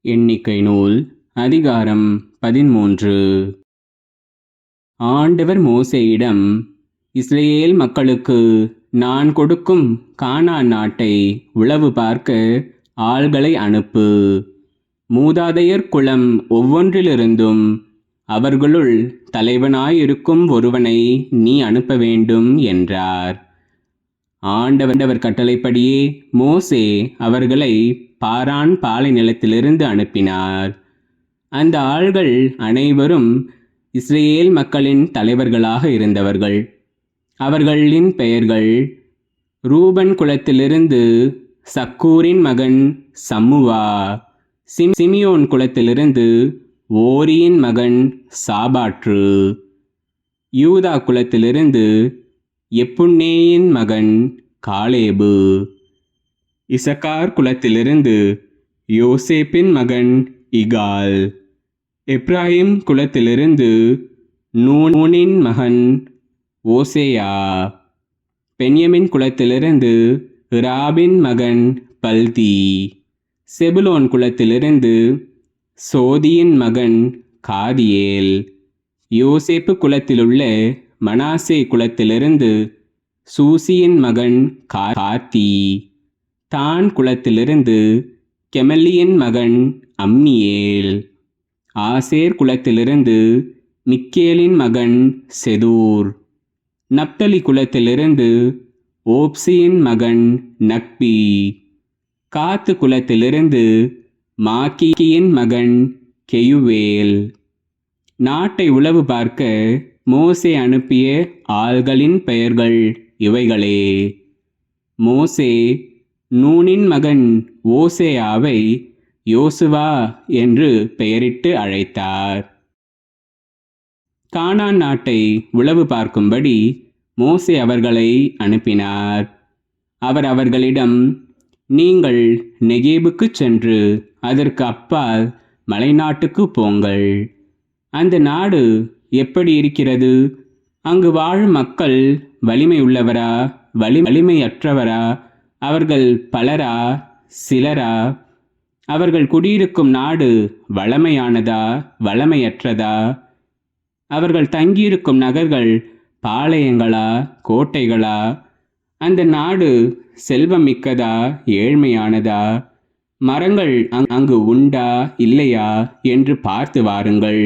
எண்ணிக்கை நூல் அதிகாரம் பதிமூன்று ஆண்டவர் மோசையிடம் இஸ்ரேல் மக்களுக்கு நான் கொடுக்கும் கானா நாட்டை உளவு பார்க்க ஆள்களை அனுப்பு. மூதாதையர் குலம் ஒவ்வொன்றிலிருந்தும் அவர்களுள் தலைவனாயிருக்கும் ஒருவனை நீ அனுப்ப வேண்டும் என்றார். ஆண்டவர் கட்டளைப்படியே மோசே அவர்களை பாரான் பாலை நிலத்திலிருந்து அனுப்பினார். அந்த ஆள்கள் அனைவரும் இஸ்ரேல் மக்களின் தலைவர்களாக இருந்தவர்கள். அவர்களின் பெயர்கள் ரூபன் குலத்திலிருந்து சக்கூரின் மகன் சம்முவா சிம் சிமியோன் குலத்திலிருந்து ஓரியின் மகன் சாபாற்று யூதா குலத்திலிருந்து எப்புன்னேயின் மகன் காலேபு. இசக்கார் குலத்திலிருந்து யோசேப்பின் மகன் இகால். எப்ராஹிம் குலத்திலிருந்து நூனின் மகன் ஓசேயா. பென்யமின் குலத்திலிருந்து ராபின் மகன் பல்தி. செபுலோன் குலத்திலிருந்து சோதியின் மகன் காதியேல். யோசேப்பு குலத்திலுள்ள மனாசே குலத்திலிருந்து சூசியின் மகன் காத்தி தான் குலத்திலிருந்து கெமல்லியின் மகன் அம்னியேல் ஆசேர் குலத்திலிருந்து மிக்கேலின் மகன் செதூர். நப்தலி குலத்திலிருந்து ஓப்சியின் மகன் நக்பி. காத்து குலத்திலிருந்து மாக்கியின் மகன் கெயுவேல். நாட்டை உளவு பார்க்க மோசே அனுப்பிய ஆள்களின் பெயர்கள் இவைகளே. மோசே நூனின் மகன் ஓசேயாவை யோசுவா என்று பெயரிட்டு அழைத்தார். கானான் நாட்டை உளவு பார்க்கும்படி மோசே அவர்களை அனுப்பினார். அவர் அவர்களிடம் நீங்கள் நெகேபுக்கு சென்று அதற்கு அப்பால் மலைநாட்டுக்கு போங்கள். அந்த நாடு எப்படி இருக்கிறது? அங்கு வாழும் மக்கள் வலிமை உள்ளவரா வலி வலிமையற்றவரா? அவர்கள் பலரா? சிலரா? அவர்கள் குடியிருக்கும் நாடு வளமையானதா? வளமையற்றதா? அவர்கள் தங்கியிருக்கும் நகர்கள் பாளையங்களா? கோட்டைகளா? அந்த நாடு செல்வம் மிக்கதா ஏழ்மையானதா? மரங்கள் அங்கு உண்டா? இல்லையா? என்று பார்த்து வாருங்கள்.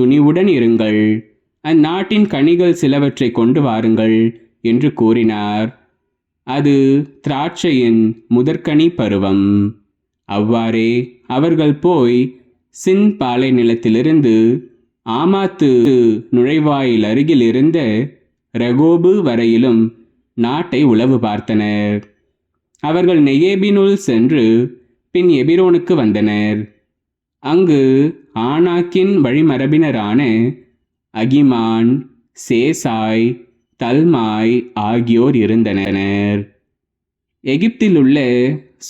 துணிவுடன் இருங்கள். அந்நாட்டின் கனிகள் சிலவற்றை கொண்டு வாருங்கள் என்று கூறினார். அது திராட்சையின் முதற்கனி பருவம். அவ்வாறே அவர்கள் போய் சின் பாலை நிலத்திலிருந்து ஆமாத்து நுழைவாயில் அருகில் இருந்த ரகோபு வரையிலும் நாட்டை உளவு பார்த்தனர். அவர்கள் நெயேபினுள் சென்று பின் எபிரோனுக்கு வந்தனர். அங்கு ஆனாக்கின் வழிமரபினரான அகிமான் சேசாய் தல்மாய் ஆகியோர் இருந்தனர். எகிப்திலுள்ள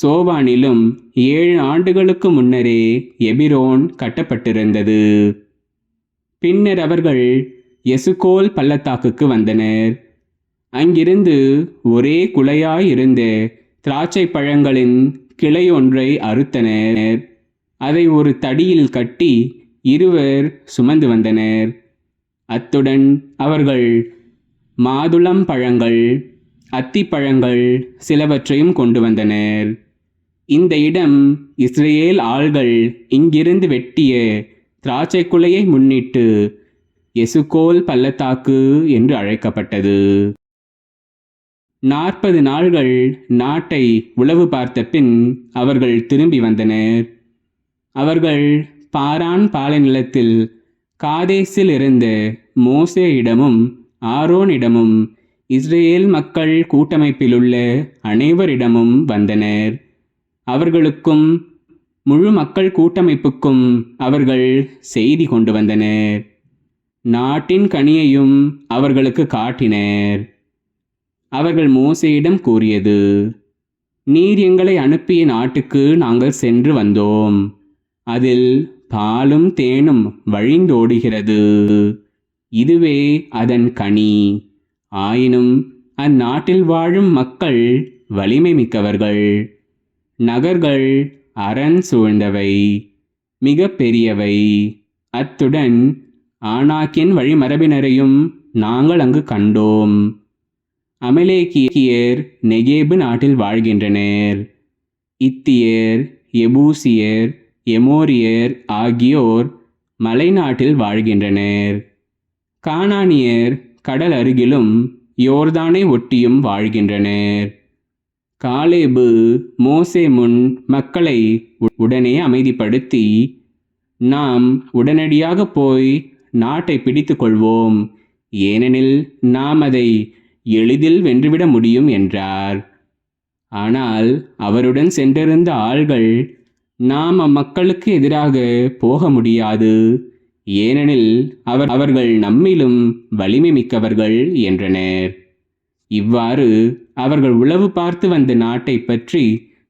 சோவானிலும் ஏழு ஆண்டுகளுக்கு முன்னரே எபிரோன் கட்டப்பட்டிருந்தது. பின்னர் அவர்கள் எசுகோல் பள்ளத்தாக்குக்கு வந்தனர். அங்கிருந்து ஒரே குலையாயிருந்த திராட்சை பழங்களின் கிளை ஒன்றை அறுத்தனர். அதை ஒரு தடியில் கட்டி இருவர் சுமந்து வந்தனர். அத்துடன் அவர்கள் மாதுளம் பழங்கள் அத்திப்பழங்கள் சிலவற்றையும் கொண்டு வந்தனர். இந்த இடம் இஸ்ரேல் ஆள்கள் இங்கிருந்து வெட்டிய திராட்சை குலையை முன்னிட்டு எசுகோல் பள்ளத்தாக்கு என்று அழைக்கப்பட்டது. நாற்பது நாள்கள் நாட்டை உளவு பார்த்த பின் அவர்கள் திரும்பி வந்தனர். அவர்கள் பாரான் பாலைநிலத்தில் காதேசில் இருந்து மோசேயிடமும் ஆரோனிடமும் இஸ்ரேல் மக்கள் கூட்டமைப்பிலுள்ள அனைவரிடமும் வந்தனர். அவர்களுக்கும் முழு மக்கள் கூட்டமைப்புக்கும் அவர்கள் செய்தி கொண்டு வந்தனர். நாட்டின் கனியையும் அவர்களுக்கு காட்டினர். அவர்கள் மோசையிடம் கூறியது நீர் எங்களை அனுப்பிய நாட்டுக்கு நாங்கள் சென்று வந்தோம். அதில் பாலும் தேனும் வழிந்தோடுகிறது. இதுவே அதன் கனி. ஆயினும் அந்நாட்டில் வாழும் மக்கள் வலிமை மிக்கவர்கள் நகர்கள் அரண் சூழ்ந்தவை மிக பெரியவை அத்துடன் ஆனாக்கின் வழிமரபினரையும் நாங்கள் அங்கு கண்டோம். அமலேக்கியர் நெகேபு நாட்டில் வாழ்கின்றனர். இத்தியர் எபூசியர் எமோரியர் ஆகியோர் மலைநாட்டில் வாழ்கின்றனர். கானானியர் கடல் அருகிலும் யோர்தானை ஒட்டியும் வாழ்கின்றனர். காலேபு மோசே முன் மக்களை உ- உடனே அமைதிப்படுத்தி நாம் உடனடியாக போய் நாட்டை பிடித்து கொள்வோம். ஏனெனில் நாம் அதை எளிதில் வென்றுவிட முடியும் என்றார். ஆனால் அவருடன் சென்றிருந்த ஆள்கள் நாம் அம்மக்களுக்கு எதிராக போக முடியாது. ஏனெனில் அவர் அவர்கள் நம்மிலும் வலிமை மிக்கவர்கள் என்றனர். இவ்வாறு அவர்கள் உளவு பார்த்து வந்த நாட்டை பற்றி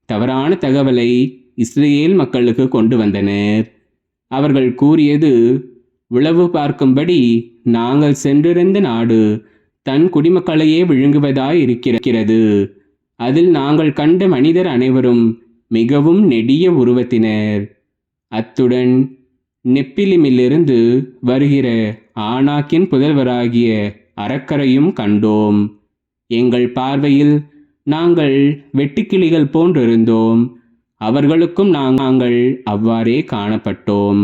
தவறான தகவலை இஸ்ரேல் மக்களுக்கு கொண்டு வந்தனர். அவர்கள் கூறியது உளவு பார்க்கும்படி நாங்கள் சென்றிருந்த நாடு தன் குடிமக்களையே விழுங்குவதாய் இருக்கிறது. அதில் நாங்கள் கண்ட மனிதர் அனைவரும் மிகவும் நெடிய உருவத்தினர். அத்துடன் நெப்பிலிமிலிருந்து வருகிற ஆனாக்கின் புதல்வராகிய அறக்கரையும் கண்டோம். எங்கள் பார்வையில் நாங்கள் வெட்டுக்கிளிகள் போன்றிருந்தோம். அவர்களுக்கும் நாங்கள் அவ்வாறே காணப்பட்டோம்.